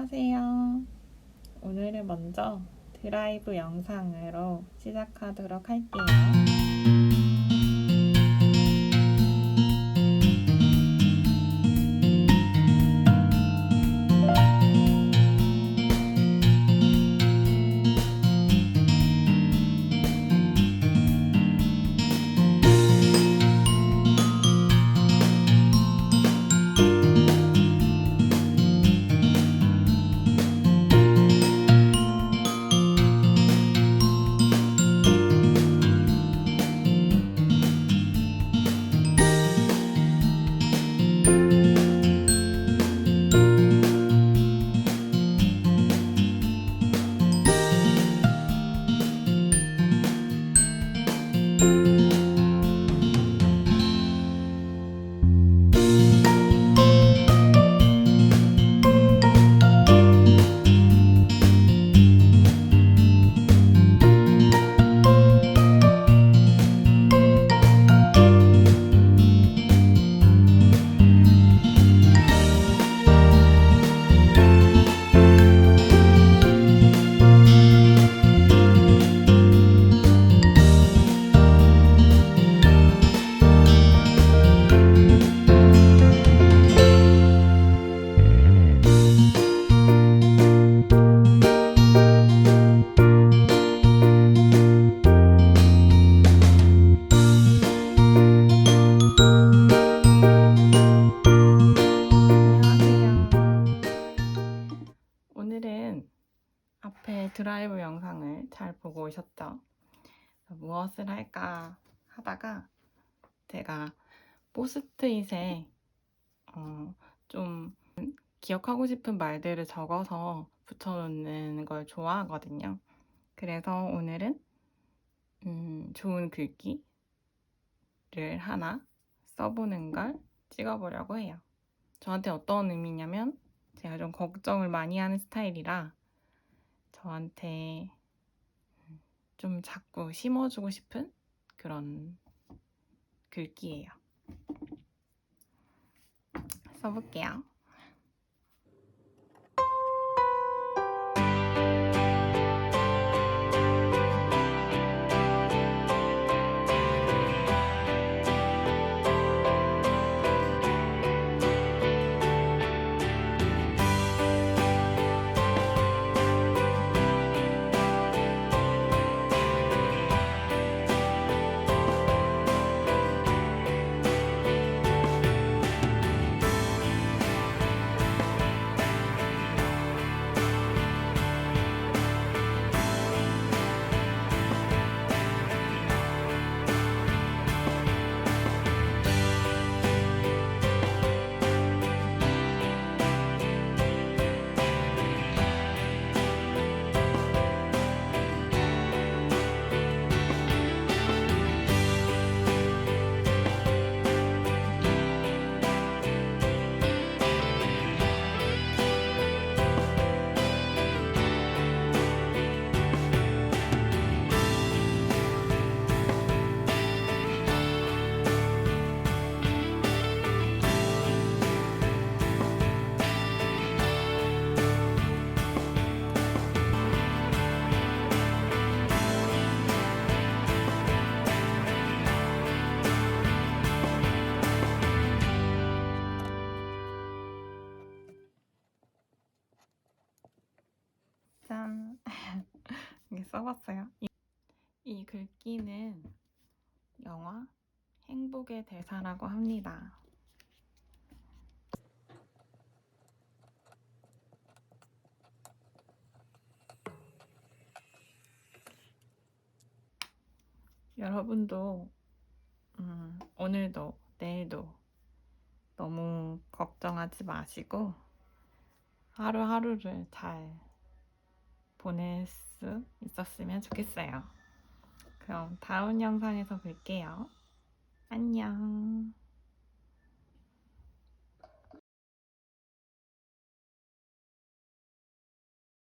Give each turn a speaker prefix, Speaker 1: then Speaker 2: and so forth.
Speaker 1: 안녕하세요. 오늘은 먼저 드라이브 영상으로 시작하도록 할게요. 앞에 드라이브 영상을 잘 보고 오셨죠? 무엇을 할까 하다가 제가 포스트잇에 어, 좀 기억하고 싶은 말들을 적어서 붙여놓는 걸 좋아하거든요. 그래서 오늘은 음, 좋은 글귀를 하나 써보는 걸 찍어보려고 해요. 저한테 어떤 의미냐면 제가 좀 걱정을 많이 하는 스타일이라 저한테 좀 자꾸 심어주고 싶은 그런 글귀예요. 써볼게요. 짠! 이게 써봤어요. 이, 이 글귀는 영화 행복의 대사라고 합니다. 여러분도 음, 오늘도 내일도 너무 걱정하지 마시고 하루하루를 잘 보낼 수 있었으면 좋겠어요. 그럼 다음 영상에서 뵐게요. 안녕.